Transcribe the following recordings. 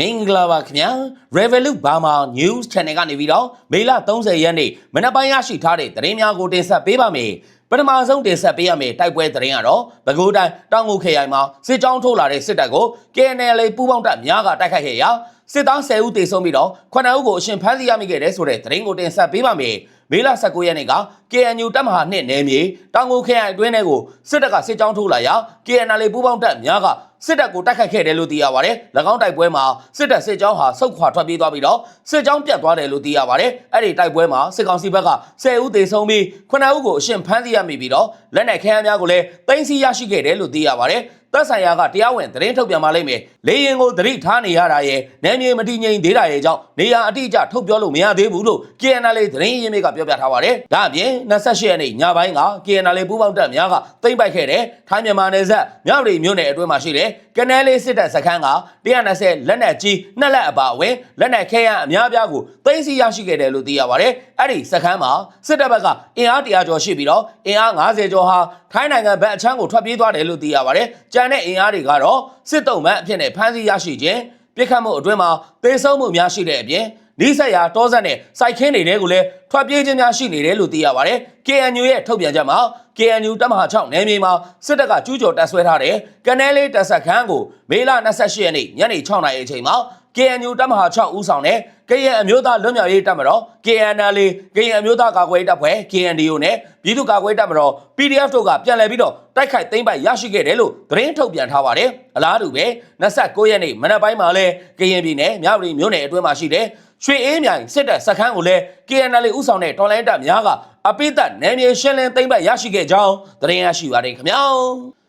မင်္ဂလာပါခင်ဗျာ Revolut Burma News Channel ကနေပြီးတော့မေလ30ရက်နေ့မနက်ပိုင်းရရှိထားတဲ့သတင်းများကိုတင်ဆက်ပေးပါမယ်ပထမဆုံးတင်ဆက်ပေးရမယ့်တိုက်ပွဲသတင်းကတော့ပဲခူးတိုင်းတောင်ငူခရိုင်မှာစစ်ကြောင်းထိုးလာတဲ့စစ်တပ်ကို KNL ပူးပေါင်းတပ်များကတိုက်ခိုက်ခဲ့ရာစစ်သား10ဦးသေဆုံးပြီးတော့9ဦးကိုအရှင်ဖမ်းဆီးရမိခဲ့တဲ့ဆိုတဲ့သတင်းကိုတင်ဆက်ပေးပါမယ်မေလ19ရက်နေ့က KNU တပ်မဟာ2နယ်မြေတောင်ငူခရိုင်အတွင်းထဲကိုစစ်တပ်ကစစ်ကြောင်းထိုးလာရာ KNL ပူးပေါင်းတပ်များက စစ်တပ်ကိုတိုက်ခိုက်ခဲ့တယ်လို့သိရပါတယ်။၎င်းတိုက်ပွဲမှာစစ်တပ်စစ်ကြောင်းဟာဆုတ်ခွာထွက်ပြေးသွားပြီးတော့စစ်ကြောင်းပြတ်သွားတယ်လို့သိရပါတယ်။အဲ့ဒီတိုက်ပွဲမှာစစ်ကောင်စီဘက်က10ဦးသေဆုံးပြီး9ဦးကိုအရှင်ဖမ်းဆီးရမိပြီးတော့လက်နက်ခဲယမ်းများကိုလည်းတင်စီရရှိခဲ့တယ်လို့သိရပါတယ်။ သက်ဆိုင်ရာကတရားဝင်သတင်းထုတ်ပြန်ပါလိမ့်မယ်။လေရင်ကိုသတိထားနေရတာရဲ့နယ်မြေမတည်ငြိမ်သေးတာရဲ့ကြောင့်နေရာအတိအကျထုတ်ပြောလို့မရသေးဘူးလို့ KNL သတင်းရင်းမြစ်ကပြောပြထားပါတယ်။ဒါအပြင်28ရက်နေ့ညပိုင်းက KNL ပူးပေါင်းတပ်များကသိမ့်ပိုက်ခဲ့တဲ့ထိုင်းမြန်မာနယ်စပ်မြောက်ရီမြို့နယ်အတွင်းမှာရှိတဲ့ ကနဲလေးစစ်တပ်စခန်းက120လက်နက်ကြီးနှစ်လက်အပါအဝင်လက်နက်ခဲယမ်းအများပြားကိုသိမ်းဆည်းရရှိခဲ့တယ်လို့သိရပါတယ်။အဲ့ဒီစခန်းမှာစစ်တပ်ဘက်ကအင်အား100ကျော်ရှိပြီးတော့အင်အား90ကျော်ဟာထိုင်းနိုင်ငံဘက်အချမ်းကိုထွက်ပြေးသွားတယ်လို့သိရပါတယ်။ကြံတဲ့အင်အားတွေကတော့စစ်တုံးမှအဖြစ်နဲ့ဖမ်းဆီးရရှိခြင်းပြစ်ခတ်မှုအတွင်းမှာသေဆုံးမှုများရှိတဲ့အပြင် နီးစက်ရာတောဆက်နဲ့စိုက်ခင်းတွေကိုလည်းထွက်ပြေးခြင်းများရှိနေတယ်လို့သိရပါတယ်။ KNU ရဲ့ထုတ်ပြန်ချက်မှာ KNU တပ်မဟာ6နယ်မြေမှာစစ်တပ်ကကျူးကျော်တပ်ဆွဲထားတဲ့ကနဲလေးတပ်ဆက်ခန်းကိုမေလ28ရက်နေ့ညနေ6နာရီအချိန်မှာ KNU တပ်မဟာ6ဦးဆောင်တဲ့ကရင်အမျိုးသားလွတ်မြောက်ရေးတပ်မတော် KNL ကရင်အမျိုးသားကာကွယ်ရေးတပ်ဖွဲ့ KNDO နဲ့ပြည်သူ့ကာကွယ်ရေးတပ်မတော် PDF တို့ကပြန်လည်ပြီးတော့တိုက်ခိုက်သိမ်းပိုက်ရရှိခဲ့တယ်လို့သတင်းထုတ်ပြန်ထားပါတယ်။အလားတူပဲ29ရက်နေ့မနက်ပိုင်းမှာလဲကရင်ပြည်နယ်မြဝတီမြို့နယ်အတွင်းမှာရှိတဲ့ ရွှေအေးမြိုင်စစ်တပ်စခန်းကိုလည်း KNL ဦးဆောင်တဲ့တော်လိုင်းတပ်များကအပိသက်နယ်မြေရှင်းလင်းသိမ်းပိုက်ရရှိခဲ့ကြောင်းသတင်းရရှိပါတယ်ခင်ဗျာ။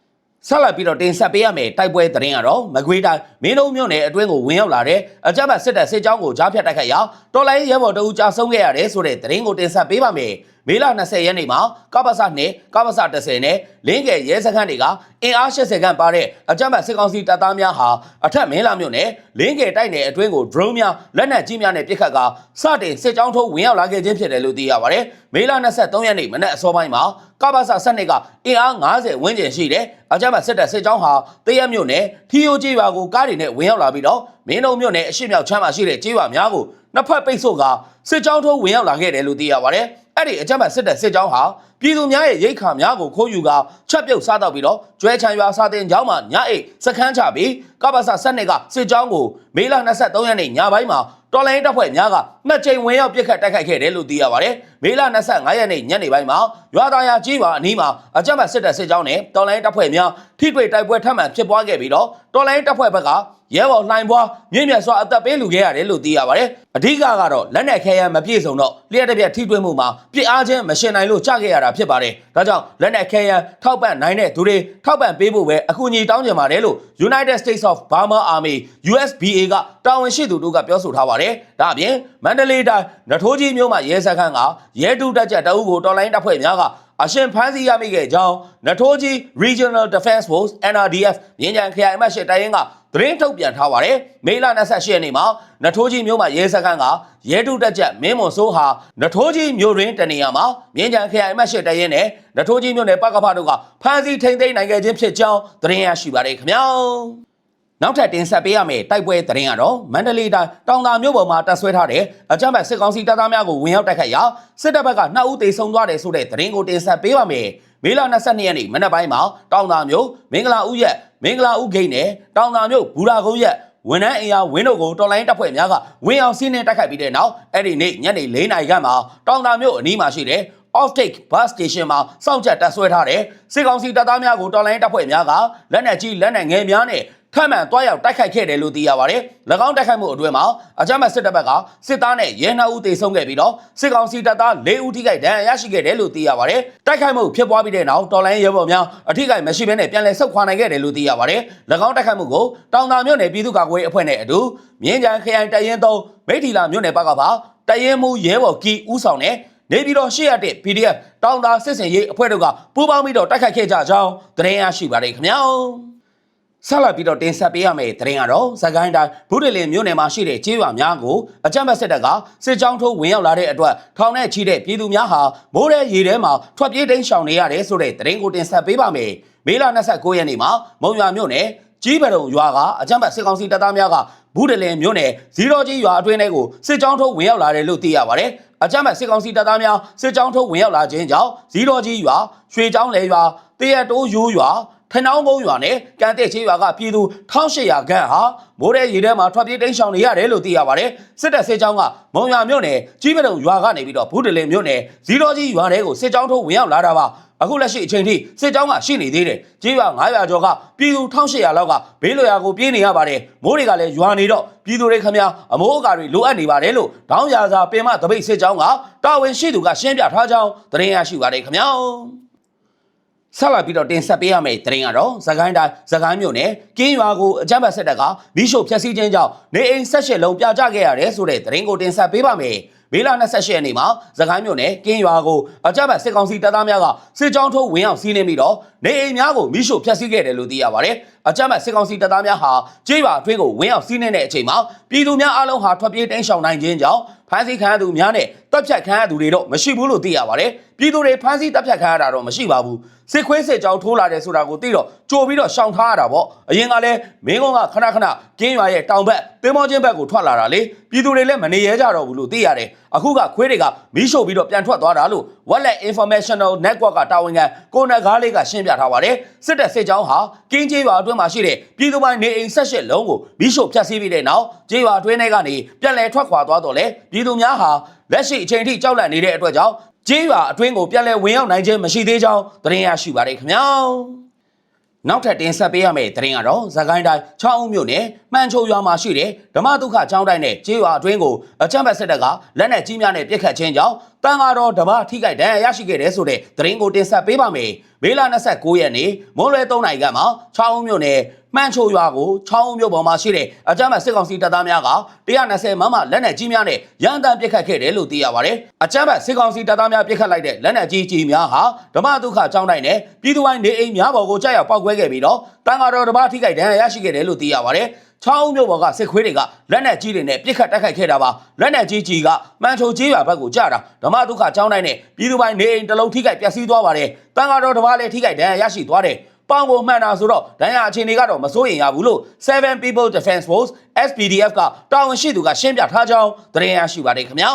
ဆက်လက်ပြီးတော့တင်ဆက်ပေးရမယ်တိုက်ပွဲသတင်းကတော့မကွေးတိုင်း မင်းတို့မြို့နယ်အတွင်းကိုဝင်ရောက်လာတဲ့အကြမ်းဖက်စစ်တပ်စစ်ကြောင်းကိုကြားဖြတ်တိုက်ခိုက်ရာတော်လိုင်းရဲဘော်တအူကြာဆုံးခဲ့ရတယ်ဆိုတဲ့သတင်းကိုတင်ဆက်ပေးပါမယ်။မေလ20ရက်နေ့မှာကပ္ပစနဲ့ကပ္ပစ10နဲ့လင်းကယ်ရဲစခန်းတွေကအင်အား80ခန့်ပါတဲ့အကြမ်းဖက်စစ်ကောင်စီတပ်သားများဟာအထက်မင်းလာမြို့နယ်လင်းကယ်တိုက်နယ်အတွင်းကို drone များလက်နက်ကြီးများနဲ့ပစ်ခတ်ကာစတင်စစ်ကြောင်းထိုးဝင်ရောက်လာခဲ့ခြင်းဖြစ်တယ်လို့သိရပါတယ်။မေလ23ရက်နေ့မနက်အစောပိုင်းမှာကပ္ပစ12ကအင်အား90ဝန်းကျင်ရှိတဲ့အကြမ်းဖက်စစ်တပ်စစ်ကြောင်းဟာတရက်မြို့နယ်ထီယိုကြီးရွာကိုကားတွေနဲ့ဝင်ရောက်လာပြီးတော့မင်းတို့မြို့နယ်အရှိမြောက်ချမ်းမှာရှိတဲ့ကြီးရွာများကိုနှစ်ဖက်ပိတ်ဆို့ကစစ်ကြောင်းထိုးဝင်ရောက်လာခဲ့တယ်လို့သိရပါတယ်။အဲ့ဒီအကြမ်းဖက်စစ်တပ်စစ်ကြောင်းဟာပြည်သူများရဲ့ရိတ်ခါများကိုခိုးယူကာချက်ပြုတ်စားတော့ပြီးတော့ကျွဲချံရွာစာတင်ကျောင်းမှာညအိတ်စခန်းချပြီးကပ္ပစ12ကစစ်ကြောင်းကိုမေလ23ရက်နေ့ညပိုင်းမှာတော်လိုင်းတပ်ဖွဲ့များကနှစ်ကြိမ်ဝင်ရောက်ပစ်ခတ်တိုက်ခိုက်ခဲ့တယ်လို့သိရပါတယ်။ မေလ25ရက်နေ့ညနေပိုင်းမှာရွာသားရကြီးပါအနီးမှာအကြမ်းဖက်စစ်တပ်စစ်ကြောင်းနဲ့တော်လိုင်းတပ်ဖွဲ့များထိတွေ့တိုက်ပွဲထပ်မံဖြစ်ပွားခဲ့ပြီးတော့တော်လိုင်းတပ်ဖွဲ့ဘက်ကရဲဘော်လှိုင်ဘွားမြင့်မြတ်စွာအသက်ပေးလူခဲ့ရတယ်လို့သိရပါတယ်။အဓိကကတော့လက်နက်ခဲယမ်းမပြည့်စုံတော့လျှက်တစ်ပြက်ထိတွေ့မှုမှာပြစ်အားချင်းမရှင်နိုင်လို့ကြခဲ့ရတာဖြစ်ပါတယ်။ဒါကြောင့်လက်နက်ခဲယမ်းထောက်ပံ့နိုင်တဲ့သူတွေထောက်ပံ့ပေးဖို့ပဲအကူအညီတောင်းကြပါတယ်လို့ United States of Burma Army USBA ကတာဝန်ရှိသူတို့ကပြောဆိုထားပါတယ်။ဒါအပြင်မန္တလေးတိုင်းနထိုးကြီးမြို့မှာရဲစခန်းကရဲတူတက်ကြတအုပ်ကိုတော်လိုင်းတပ်ဖွဲ့များကအရှင်ဖမ်းဆီးရမိခဲ့ကြောင်းနထိုးကြီး Regional Defense Force NRDF မြင်းကြံခရိုင်အမှတ်၈တိုင်းရင်းကသတင်းထုတ်ပြန်ထားပါတယ်။မေလ28ရက်နေ့မှာနထိုးကြီးမြို့မှာရဲစခန်းကရဲတူတက်ကြမင်းမွန်စိုးဟာနထိုးကြီးမြို့တွင်တနေရာမှာမြင်းကြံခရိုင်အမှတ်၈တိုင်းရင်းနဲ့နထိုးကြီးမြို့နယ်ပကဖတို့ကဖမ်းဆီးထိန်းသိမ်းနိုင်ခဲ့ခြင်းဖြစ်ကြောင်းသတင်းရရှိပါတယ်ခင်ဗျာ။ နောက်ထပ်တင်ဆက်ပေးရမယ့်တိုက်ပွဲသတင်းကတော့မန္တလေးတိုင်းတောင်သာမြို့ပေါ်မှာတပ်ဆွဲထားတဲ့အကြမ်းဖက်စစ်ကောင်စီတပ်သားများကိုဝင်ရောက်တိုက်ခိုက်ရာစစ်တပ်ဘက်က2ဦးသေဆုံးသွားတယ်ဆိုတဲ့သတင်းကိုတင်ဆက်ပေးပါမယ်။မေလ22ရက်နေ့မနက်ပိုင်းမှာတောင်သာမြို့မင်္ဂလာဦးရက်မင်္ဂလာဦးဂိတ်နဲ့တောင်သာမြို့ဘူရာကုန်းရက်ဝန်ထမ်းအင်အားဝင်းတို့ကိုတော်လိုင်းတပ်ဖွဲ့များကဝင်အောင်စီးနှင်းတိုက်ခိုက်ပြီးတဲ့နောက်အဲ့ဒီနေ့ညနေ4နာရီခန့်မှာတောင်သာမြို့အနီးမှာရှိတဲ့ Offtake bus station မှာစောင့်ကြပ်တပ်ဆွဲထားတဲ့စစ်ကောင်စီတပ်သားများကိုတော်လိုင်းတပ်ဖွဲ့များကလက်နက်ကြီးလက်နက်ငယ်များနဲ့ ထပ်မံတွားရောက်တိုက်ခိုက်ခဲ့တယ်လို့သိရပါတယ်။၎င်းတိုက်ခိုက်မှုအတွင်းမှာအကြမ်းဖက်စစ်တပ်ဘက်ကစစ်သားနဲ့ရဲနှောက်ဦးသေဆုံးခဲ့ပြီးတော့စစ်ကောင်စီတပ်သား၄ဦးထိခိုက်ဒဏ်ရာရရှိခဲ့တယ်လို့သိရပါတယ်။တိုက်ခိုက်မှုဖြစ်ပွားပြီးတဲ့နောက်တော်လိုင်းရဲဘော်များအထိခိုက်မရှိဘဲနဲ့ပြန်လည်ဆုတ်ခွာနိုင်ခဲ့တယ်လို့သိရပါတယ်။၎င်းတိုက်ခိုက်မှုကိုတောင်တာမြို့နယ်ပြည်သူ့ကာကွယ်ရေးအဖွဲ့နဲ့အတူမြင်းကြံခရိုင်တရင်သုံးမိထီလာမြို့နယ်ဘက်ကပါတရင်မှုရဲဘော်ကီဦးဆောင်တဲ့နေပြီးတော့ရှေ့ရတဲ့ PDF တောင်တာစစ်စင်ရေးအဖွဲ့တို့ကပူးပေါင်းပြီးတော့တိုက်ခိုက်ခဲ့ကြကြောင်းသတင်းရရှိပါတယ်ခင်ဗျာ ဆက်လက်ပြီးတော့တင်ဆက်ပေးရမယ့်သတင်းကတော့စကိုင်းတိုင်းဘုဒ္ဓလင်မြို့နယ်မှာရှိတဲ့ကျေးရွာများကိုအကြမ်းဖက်စစ်တပ်ကစစ်ကြောင်းထိုးဝင်ရောက်လာတဲ့အတွက်ထောင်နဲ့ချီတဲ့ပြည်သူများဟာမိုးရဲရေထဲမှာထွက်ပြေးတိမ်းရှောင်နေရတယ်ဆိုတဲ့သတင်းကိုတင်ဆက်ပေးပါမယ်မေလ29ရက်နေ့မှာမုံရွာမြို့နယ်ကြီးပရုံရွာကအကြမ်းဖက်စစ်ကောင်စီတပ်သားများကဘူးတလင်မြို့နယ်ဇီရောကြီးရွာအတွင်းထဲကိုစစ်ကြောင်းထုတ်ဝင်ရောက်လာတယ်လို့သိရပါတယ်အကြမ်းဖက်စစ်ကောင်စီတပ်သားများစစ်ကြောင်းထုတ်ဝင်ရောက်လာခြင်းကြောင့်ဇီရောကြီးရွာရွှေချောင်းလေရွာတရတိုးရိုးရွာ ထဏောင်းကုန်းရွာနဲ့ကန်တဲ့ချေးရွာကပြည်သူ1800ခန့်ဟာမိုးတဲ့ရေထဲမှာထွက်ပြေးတိမ်းရှောင်နေရတယ်လို့သိရပါတယ်စစ်တပ်စစ်ကြောင်းကမုံရွာမြို့နယ်ကြီးပတုံရွာကနေပြီးတော့ဘူးတလင်မြို့နယ်ဇီရောကြီးရွာထဲကိုစစ်ကြောင်းထုတ်ဝင်ရောက်လာတာပါအခုလက်ရှိအချိန်ထိစစ်ကြောင်းကရှိနေသေးတယ်ကြေးရွာ900ကျော်ကပြည်သူ1800လောက်ကဘေးလွရာကိုပြေးနေရပါတယ်မိုးတွေကလည်းရွာနေတော့ပြည်သူတွေခမများအမိုးအကာတွေလိုအပ်နေပါတယ်လို့တောင်းရာစာပင်မတပိတ်စစ်ကြောင်းကတာဝန်ရှိသူကရှင်းပြထားကြောင်းသတင်းရရှိပါတယ်ခမများ ဆက်လာပြီးတော့တင်ဆက်ပေးရမယ့်သတင်းကတော့သခိုင်းတိုင်းသခိုင်းမြို့နယ်ကင်းရွာကိုအကြမ်းဖက်စစ်တပ်ကမီးရှို့ဖျက်ဆီးခြင်းကြောင့်နေအိမ်ဆက်ရှစ်လုံးပြာကျခဲ့ရတယ်ဆိုတဲ့သတင်းကိုတင်ဆက်ပေးပါမယ်။ မေလ28ရက်နေ့မှာသခိုင်းမြို့နယ်ကင်းရွာကိုအကြမ်းဖက်စစ်ကောင်စီတပ်သားများကစစ်ကြောင်းထုတ်ဝင်ရောက်စီးနင်းပြီးတော့နေအိမ်များကိုမီးရှို့ဖျက်ဆီးခဲ့တယ်လို့သိရပါတယ်။အကြမ်းဖက်စစ်ကောင်စီတပ်သားများဟာကျေးရွာအတွင်းကိုဝင်ရောက်စီးနင်းတဲ့အချိန်မှာပြည်သူများအလုံးဟာထွက်ပြေးတိမ်းရှောင်နိုင်ခြင်းကြောင့်ဖမ်းဆီးခံရသူများနဲ့တပ်ဖြတ်ခံရသူတွေတော့မရှိဘူးလို့သိရပါတယ်။ပြည်သူတွေဖမ်းဆီးတပ်ဖြတ်ခံရတာတော့မရှိပါဘူး။စစ်ခွေးစစ်ကြောင်းထိုးလာတယ်ဆိုတာကိုသိတော့ကြိုပြီးတော့ရှောင်ထားရတာပေါ့။အရင်ကလည်းမင်းကုန်းကခဏခဏကင်းရွာရဲ့တောင်ဘက်တင်းမောချင်းဘက်ကိုထွက်လာတာလေ။ပြည်သူတွေလည်းမနေရဲကြတော့ဘူးလို့သိရတယ်။အခုကခွေးတွေကမီးရှို့ပြီးတော့ပြန်ထွက်သွားတာလို့ Wallet Informational Network ကတာဝန်ခံကိုနဂါးလေးကရှင်းပြထားပါတယ်။စစ်တပ်စစ်ကြောင်းဟာကင်းကျေးရွာအတွင်းမှာရှိတဲ့ပြည်သူပိုင်းနေအိမ်၁၈လုံးကိုမီးရှို့ဖျက်ဆီးပြီးတဲ့နောက်ကျေးရွာအတွင်းထဲကနေပြန်လည်ထွက်ခွာသွားတော့လေပြည်သူများဟာလက်ရှိအချိန်ထိကြောက်လန့်နေတဲ့အတွက်ကြောင့်ကျေးရွာအတွင်းကိုပြန်လည်ဝင်ရောက်နိုင်ခြင်းမရှိသေးကြောင်းသတင်းရရှိပါတယ်ခင်ဗျာ။ နောက်ထပ်တင်ဆက်ပေးရမယ့်သတင်းကတော့ဇကိုင်းတိုင်းချောင်းဦးမြို့နယ်မှန်ချိုရွာမှာရှိတဲ့ဓမ္မဒုက္ခကျောင်းတိုင်းနဲ့ကျေးရွာအတွင်းကိုအချမ်းဘတ်စစ်တပ်ကလက်နက်ကြီးများနဲ့ပစ်ခတ်ခြင်းကြောင့်တန်ဃာတော်ဓမ္မထိခိုက်ဒဏ်ရာရရှိခဲ့တဲ့ဆိုတဲ့သတင်းကိုတင်ဆက်ပေးပါမယ်။မေလ29ရက်နေ့မွန်းလွဲ3နာရီကမှချောင်းဦးမြို့နယ် မှန်ချိုရွာကိုချောင်းဦးမြို့ပေါ်မှာရှိတဲ့အကြမ်းဖက်စစ်ကောင်စီတပ်သားများက120မမလက်နက်ကြီးများနဲ့ရန်တမ်းပစ်ခတ်ခဲ့တယ်လို့သိရပါတယ်။အကြမ်းဖက်စစ်ကောင်စီတပ်သားများပစ်ခတ်လိုက်တဲ့လက်နက်ကြီးကြီးများဟာဓမ္မဒုက္ခကျောင်းတိုင်းနဲ့ပြည်သူပိုင်းနေအိမ်များပေါ်ကိုကြားရောက်ပောက်ကွဲခဲ့ပြီးတော့တန်ဃာတော်တစ်ပါးထိခိုက်ဒဏ်ရာရရှိခဲ့တယ်လို့သိရပါတယ်။ချောင်းမြို့ပေါ်ကစစ်ခွေးတွေကလက်နက်ကြီးတွေနဲ့ပြစ်ခတ်တိုက်ခိုက်ခဲ့တာပါလက်နက်ကြီးကြီးကမှန်ချိုကြီးရွာဘက်ကိုကျတာဓမ္မဒုက္ခကျောင်းတိုင်းနဲ့ပြည်သူပိုင်းနေအိမ်တစ်လုံးထိခိုက်ပျက်စီးသွားပါတယ်တန်ဃာတော်တစ်ပါးလည်းထိခိုက်ဒဏ်ရာရရှိသွားတယ် ပေါင်ကိုမှန်တာဆိုတော့ဒဏ်ရာအခြေအနေကတော့မစိုးရင်ရဘူးလို့7 People Defense Force SPDF ကတာဝန်ရှိသူကရှင်းပြထားကြောင်းသတင်းရရှိပါတယ်ခင်ဗျာ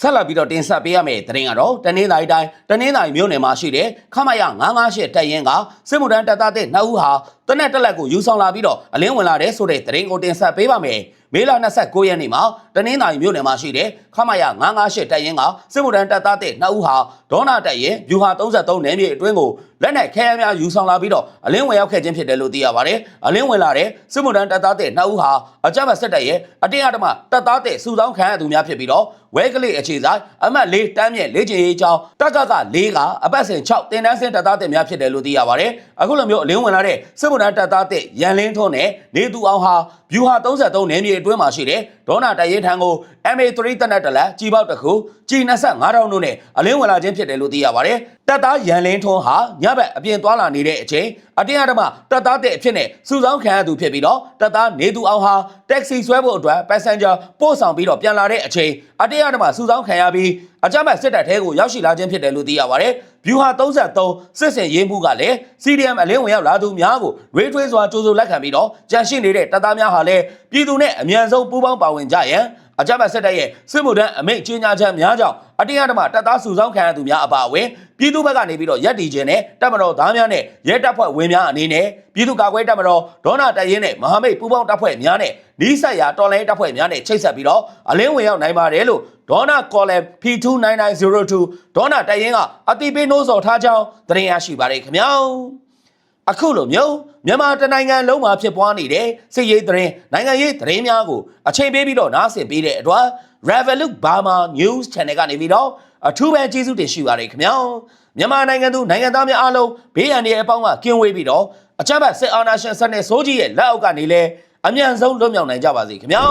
ဆက်လက်ပြီးတော့တင်ဆက်ပေးရမယ့်သတင်းကတော့တနင်္သာရီတိုင်းတနင်္သာရီမြို့နယ်မှာရှိတဲ့ခမရ958တပ်ရင်းကစစ်မှုထမ်းတပ်သားတဲ့နှစ်ဦးဟာတနက်တက်လက်ကိုယူဆောင်လာပြီးတော့အလင်းဝင်လာတဲ့ဆိုတဲ့သတင်းကိုတင်ဆက်ပေးပါမယ် မေလ29ရက်နေ့မှာတနင်္သာရီမြို့နယ်မှာရှိတဲ့ခမရ958တပ်ရင်းကစစ်မှုထမ်းတပ်သားတဲ့နှစ်ဦးဟာဒေါနာတပ်ရင်းဗျူဟာ33နယ်မြေအတွင်းကိုလက်နက်ခဲယမ်းများယူဆောင်လာပြီးတော့အလင်းဝင်ရောက်ခဲ့ခြင်းဖြစ်တယ်လို့သိရပါတယ်အလင်းဝင်လာတဲ့စစ်မှုထမ်းတပ်သားတဲ့နှစ်ဦးဟာအကြမ်းဖက်စစ်တပ်ရဲ့အတင်းအဓမ္မတပ်သားတဲ့စုဆောင်းခံရသူများဖြစ်ပြီးတော့ဝဲကလေးအခြေဆိုင်အမှတ်၄တန်းမြင့်လေ့ကျင့်ရေးကျောင်းတက်ကက၄ကအပတ်စဉ်6တင်တန်းစင်တပ်သားတဲ့များဖြစ်တယ်လို့သိရပါတယ်အခုလိုမျိုးအလင်းဝင်လာတဲ့စစ်မှုထမ်းတပ်သားတဲ့ရန်လင်းထွန်းနဲ့နေသူအောင်ဟာဗျူဟာ33နယ်မြေအတွင်းမှာရှိတဲ့ဒေါနာတရင်ထံကို MA3 တက်နက်တလက်ကြီးပေါက်တစ်ခုကြီး25တောင်းတို့နဲ့အလင်းဝင်လာခြင်းဖြစ်တယ်လို့သိရပါတယ်တပ်သားရန်လင်းထွန်းဟာညဘက်အပြင်သွားလာနေတဲ့အချိန်အတင်းအဓမ္မတပ်သားတဲ့အဖြစ်နဲ့စုဆောင်းခံရသူဖြစ်ပြီးတော့တပ်သားနေသူအောင်ဟာတက္ကစီဆွဲဖို့အတွက် passenger ပို့ဆောင်ပြီးတော့ပြန်လာတဲ့အချိန်အတင်းအဓမ္မစုဆောင်းခံရပြီးအကြမ်းဖက်စစ်တပ်ထဲကိုရောက်ရှိလာခြင်းဖြစ်တယ်လို့သိရပါတယ်။ ဗျူဟာ33စစ်စင်ရေးမှုကလည်း CDM အလင်းဝင်ရောက်လာသူများကိုရွေးထွေးစွာကြိုးစိုးလက်ခံပြီးတော့ကြန့်ရှိနေတဲ့တပ်သားများဟာလည်းပြည်သူနဲ့အမြန်ဆုံးပူးပေါင်းပါဝင်ကြရန်အကြမ်းဖက်စစ်တပ်ရဲ့စစ်မှုထမ်းအမိန့်ကြီးညာချက်များကြောင့်အတင်းအဓမ္မတပ်သားစုဆောင်းခံရသူများအပါအဝင်ပြည်သူဘက်ကနေပြီးတော့ရက်တီခြင်းနဲ့တပ်မတော်သားများနဲ့ရဲတပ်ဖွဲ့ဝင်များအနေနဲ့ပြည်သူ့ကာကွယ်တပ်မတော်ဒေါနာတရင်နဲ့မဟာမိတ်ပူးပေါင်းတပ်ဖွဲ့များနဲ့နီးစပ်ရာတော်လိုင်းတပ်ဖွဲ့များနဲ့ချိတ်ဆက်ပြီးတော့အလင်းဝင်ရောက်နိုင်ပါတယ်လို့ ဒေါနာကော်လမ် P29902 ဒေါနာတရင်ကအတိပေးနှိုးဆော်ထားကြောင်းသတင်းရရှိပါတယ်ခင်ဗျာအခုလိုမျိုးမြန်မာတနိုင်ငံလုံးမှာဖြစ်ပွားနေတဲ့စစ်ရေးသတင်းနိုင်ငံရေးသတင်းများကိုအချိန်ပေးပြီးတော့နားဆင်ပေးတဲ့အတွက် Revolut Burma News Channel ကနေပြီးတော့အထူးပဲကျေးဇူးတင်ရှိပါတယ်ခင်ဗျာမြန်မာနိုင်ငံသူနိုင်ငံသားများအားလုံးဘေးရန်တွေအပေါင်းကကင်းဝေးပြီးတော့အကြမ်းဖက်စစ်အာဏာရှင်စနစ်ဆိုးကြီးရဲ့လက်အောက်ကနေလဲအမြန်ဆုံးလွတ်မြောက်နိုင်ကြပါစေခင်ဗျာ